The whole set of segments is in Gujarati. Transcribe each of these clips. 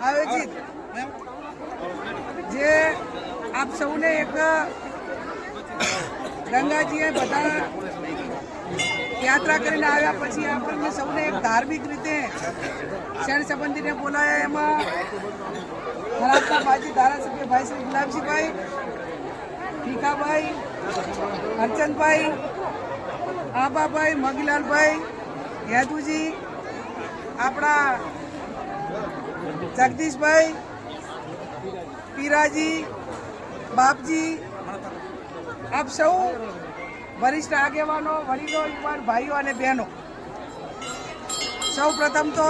આયોજિત જે આપ સૌને એક ગંગાજીએ બધા યાત્રા કરીને આવ્યા પછી આપણને સૌને એક ધાર્મિક રીતે શરણ સંબંધીને બોલાયા એમાં ખરાબના બાજી ધારાસભ્ય ભાઈ શ્રી ગુલાબસિંહભાઈ ભીખાભાઈ હરચંદભાઈ આબાભાઈ, મગીલાલભાઈ, હેતુજી, આપણા જગદીશભાઈ, પીરાજી, બાપજી, આપ સૌ વરિષ્ઠ આગેવાનો, વડીલો, યુવાન ભાઈઓ અને બહેનો. સૌ પ્રથમ તો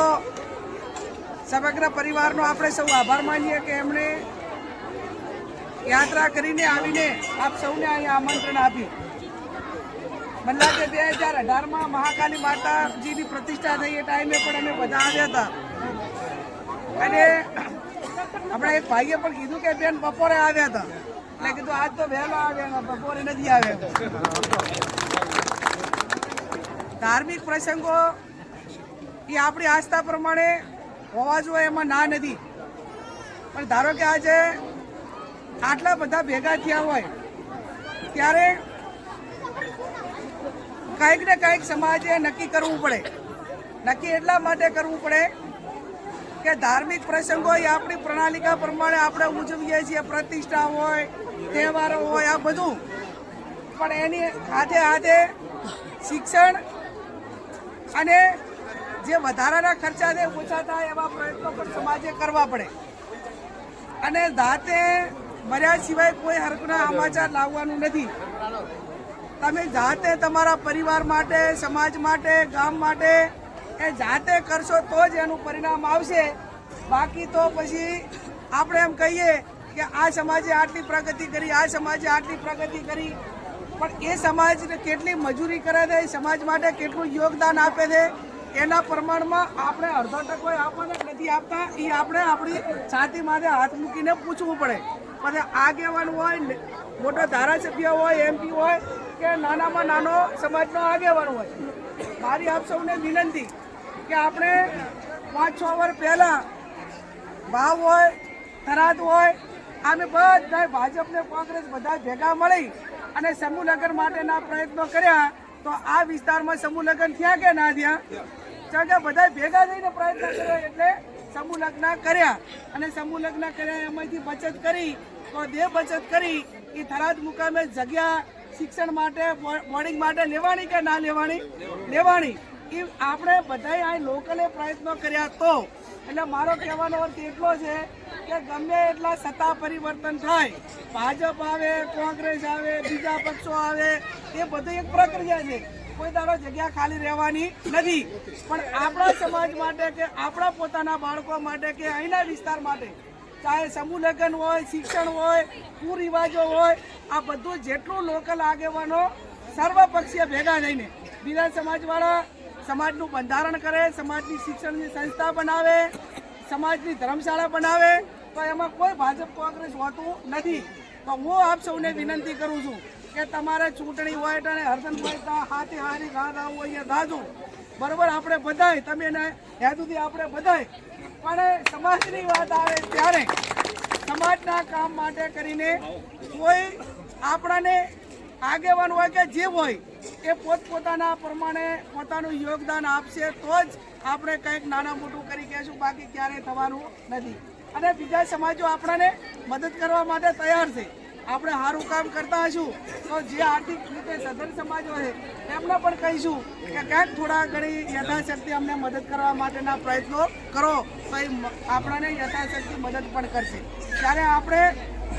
સમગ્ર પરિવારનો આપણે સૌ આભાર માનીએ કે એમણે યાત્રા કરીને આવીને આપ સૌને અહીંયા આમંત્રણ આપ્યું. મને લાગે બે હજાર અઢારમાં મહાકાલી માતાજીની પ્રતિષ્ઠા થઈ એ ટાઈમે પણ અમે બધા આવ્યા હતા. અને આપણે એક ભાઈએ પણ કીધું કે બેન બપોરે આવ્યા હતા. એટલે કીધું આજ તો વહેલા આવ્યા બપોરે નથી આવ્યા ધાર્મિક પ્રસંગો એ આપણી આસ્થા પ્રમાણે હોવા જોઈએ, એમાં ના નથી. પણ ધારો કે આજે આટલા બધા ભેગા થયા હોય, ત્યારે કંઈક ને કાંઈક સમાજે નક્કી કરવું પડે. નક્કી એટલા માટે કરવું પડે કે ધાર્મિક પ્રસંગો એ આપણી પ્રણાલિકા પ્રમાણે આપણે ઉજવીએ છીએ, પ્રતિષ્ઠા હોય, તહેવારો હોય, આ બધું. પણ એની હાથે હાથે શિક્ષણ અને જે વધારાના ખર્ચા છે ઓછા થાય એવા પ્રયત્નો પણ સમાજે કરવા પડે. અને દાંતે મર્યા સિવાય કોઈ હરકના સમાચાર લાવવાનું નથી. તમે જાતે તમારા પરિવાર માટે, સમાજ માટે, ગામ માટે એ જાતે કરશો તો જ એનું પરિણામ આવશે. બાકી તો પછી આપણે એમ કહીએ કે આ સમાજે આટલી પ્રગતિ કરી, આ સમાજે આટલી પ્રગતિ કરી. પણ એ સમાજને કેટલી મજૂરી કરે છે સમાજ માટે કેટલું યોગદાન આપે છે, એના પ્રમાણમાં આપણે અડધો ટકો આપણને નથી આપતા. એ આપણે આપણી છાતી માટે હાથ મૂકીને પૂછવું પડે. પછી આગેવાન હોય, મોટો ધારાસભ્ય હોય એમપી હોય કે નાનામાં નાનો સમાજનો આગેવાન હોય. મારી આપ સૌને વિનંતી કે આપણે પાંચ છ વર્ષ પહેલાં ભાવ હોય, થરાદ હોય અમે બધા ભાજપને કોંગ્રેસ બધા ભેગા મળી અને સમૂહ લગ્ન માટેના પ્રયત્નો કર્યા તો આ વિસ્તારમાં સમૂહ લગ્ન થયા કે ના થયા? કારણ કે બધા ભેગા થઈને પ્રયત્ન કર્યો એટલે સમૂહ લગ્ન કર્યા. અને સમૂહ લગ્ન કર્યા એમાંથી બચત કરી તો જે બચત કરી. એ થરાદ મુકામે જગ્યા શિક્ષણ માટે મોર્નિંગ માટે લેવાની કે ના લેવાની? લેવાની. એ આપણે બધાય આ લોકલે પ્રયત્નો કર્યા તો. એટલે મારો કહેવાનો અર્થ એટલો છે કે ગમે એટલા સત્તા પરિવર્તન થાય, ભાજપ આવે, કોંગ્રેસ આવે, બીજા પક્ષો આવે, એ બધું એક પ્રક્રિયા છે. કોઈ દાડો જગ્યા ખાલી રહેવાની નથી. પણ આપણા સમાજ માટે કે આપણા પોતાના બાળકો માટે કે અહીંના વિસ્તાર માટે ચાહે સમૂહ લગ્ન હોય, શિક્ષણ હોય, કુરિવાજો હોય, આ બધું જેટલું લોકલ આગેવાનો સર્વપક્ષીય ભેગા થઈને બીજા સમાજવાળા સમાજનું બંધારણ કરે, સમાજની શિક્ષણની સંસ્થા બનાવે, સમાજની ધર્મશાળા બનાવે, તો એમાં કોઈ ભાજપ, કોંગ્રેસ હોતું નથી. તો હું આપ સૌને વિનંતી કરું છું કે તમારે ચૂંટણી હોય અને હરસનભાઈ હાથે હારી ઘા હોય, અહીંયા દાદુ બરોબર, આપણે બધાય, તમે એના હેતુથી આપણે બધાય. પણ સમાજની વાત આવે ત્યારે સમાજના કામ માટે કરીને કોઈ આપણાને આગેવાન હોય કે જે હોય, એ પોતપોતાના પ્રમાણે પોતાનું યોગદાન આપશે તો જ આપણે કંઈક નાના મોટું કરી કહેશું, બાકી ક્યારેય થવાનું નથી. અને બીજા સમાજો આપણને મદદ કરવા માટે તૈયાર છે. આપણે સારું કામ કરતા હશું. તો જે આર્થિક રીતે સધન સમાજો છે, એમને પણ કહીશું કે ક્યાંક થોડા ઘણી યથાશક્તિ અમને મદદ કરવા માટેના પ્રયત્નો કરો, તો એ આપણને યથાશક્તિ મદદ પણ કરશે. ત્યારે આપણે,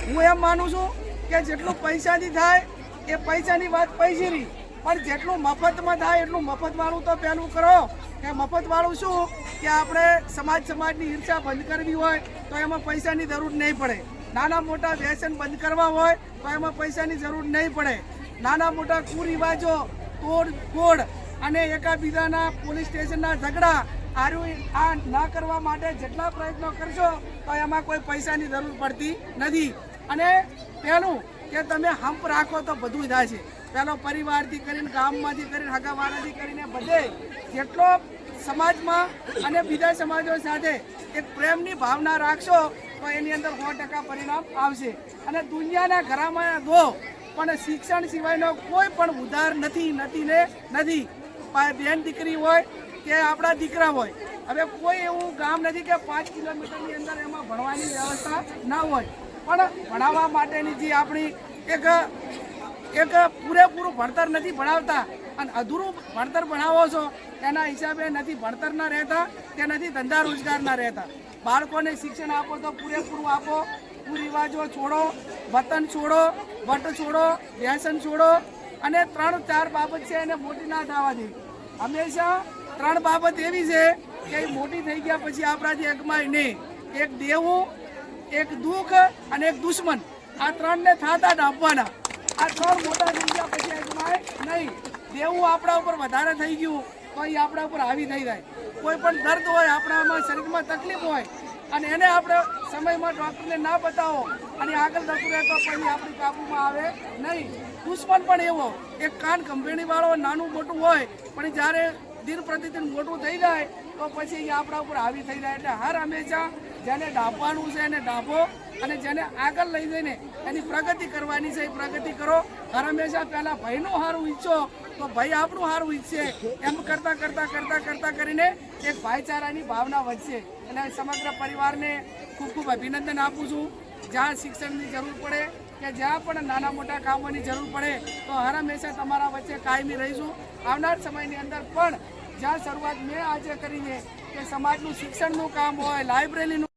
હું એમ માનું છું કે જેટલું પૈસાથી થાય, એ પૈસાની વાત પૈસીની પણ જેટલું મફતમાં થાય, એટલું મફતવાળું તો પહેલું કરો. કે મફતવાળું શું? કે આપણે સમાજ સમાજની ઈર્ષા બંધ કરવી હોય, તો એમાં પૈસાની જરૂર નહીં પડે. નાના મોટા વ્યસન બંધ કરવા હોય તો એમાં પૈસાની જરૂર નહીં પડે. નાના મોટા કુરિવાજો, તોડફોડ અને એકાબીજાના પોલીસ સ્ટેશનના ઝઘડા આરું આ ના કરવા માટે જેટલા પ્રયત્નો કરશો તો એમાં કોઈ પૈસાની જરૂર પડતી નથી. અને પહેલું કે તમે હંપ રાખો તો બધું થાય છે. પહેલો પરિવારથી કરીને ગામમાંથી કરીને, હગાવાળાથી કરીને બધે જેટલો સમાજમાં અને બીજા સમાજો સાથે એક પ્રેમની ભાવના રાખશો તો એની અંદર સો ટકા પરિણામ આવશે. અને દુનિયાના ઘરામાં દો, પણ શિક્ષણ સિવાયનો કોઈ પણ ઉધાર નથી નથી ને નથી. બેન દીકરી હોય કે આપણા દીકરા હોય. હવે કોઈ એવું ગામ નથી કે પાંચ કિલોમીટરની અંદર એમાં ભણવાની વ્યવસ્થા ના હોય. પણ ભણાવવા માટેની જે આપણી એક એક પૂરેપૂરું ભણતર નથી ભણાવતા. અને અધૂરું ભણતર ભણાવો છો એના હિસાબે નથી ભણતરના રહેતા કે નથી ધંધા રોજગારના રહેતા. બાળકોને શિક્ષણ આપો તો પૂરેપૂરું આપો. કુરિવાજો છોડો, વતન છોડો, વટ છોડો, વ્યસન છોડો. અને ત્રણ ચાર બાબત છે એને મોટી ના થવા દે હંમેશા ત્રણ બાબત એવી છે કે એ મોટી થઈ ગયા પછી આપણાથી એકમાય નહીં. એક દેવું, એક દુઃખ અને એક દુશ્મન. આ ત્રણને થાતા આપવાના. આ ત્રણ મોટા થઈ ગયા પછી એકમાય નહીં. દેવું આપણા ઉપર વધારે થઈ ગયું. તો એ આપણા ઉપર હાવી નહીં જાય કોઈ પણ દર્દ હોય આપણામાં શરીરમાં તકલીફ હોય, અને એને આપણે સમયમાં ડૉક્ટરને ના બતાવો, અને આગળ જતું રહે તો પછી આપણી કાબૂમાં આવે નહીં. દુશ્મન પણ એવો, એક કાન કંપની નાનું મોટું હોય, પણ જ્યારે દિન પ્રતિદિન મોટું થઈ જાય, તો પછી એ આપણા ઉપર હાવી થઈ જાય. એટલે હર હંમેશા જેને ડાપવાનું છે એને ડાપો અને જેને આગળ લઈ જઈને એની પ્રગતિ કરવાની છે એ પ્રગતિ કરો. હર હંમેશા પહેલાં ભાઈનું સારું ઈચ્છો, તો ભાઈ આપણું સારું ઈચ્છે. એમ કરતાં કરતાં કરતાં કરતાં કરીને એક ભાઈચારાની ભાવના વધશે. અને સમગ્ર પરિવારને ખૂબ ખૂબ અભિનંદન આપું છું. જ્યાં શિક્ષણની જરૂર પડે કે જ્યાં પણ નાના મોટા કામોની જરૂર પડે તો હંમેશા તમારા વચ્ચે કાયમી રહીશું. આવનાર સમયની અંદર પણ જ્યાં શરૂઆત મેં આજે કરીને કે સમાજનું શિક્ષણનું કામ હોય લાઇબ્રેરીનું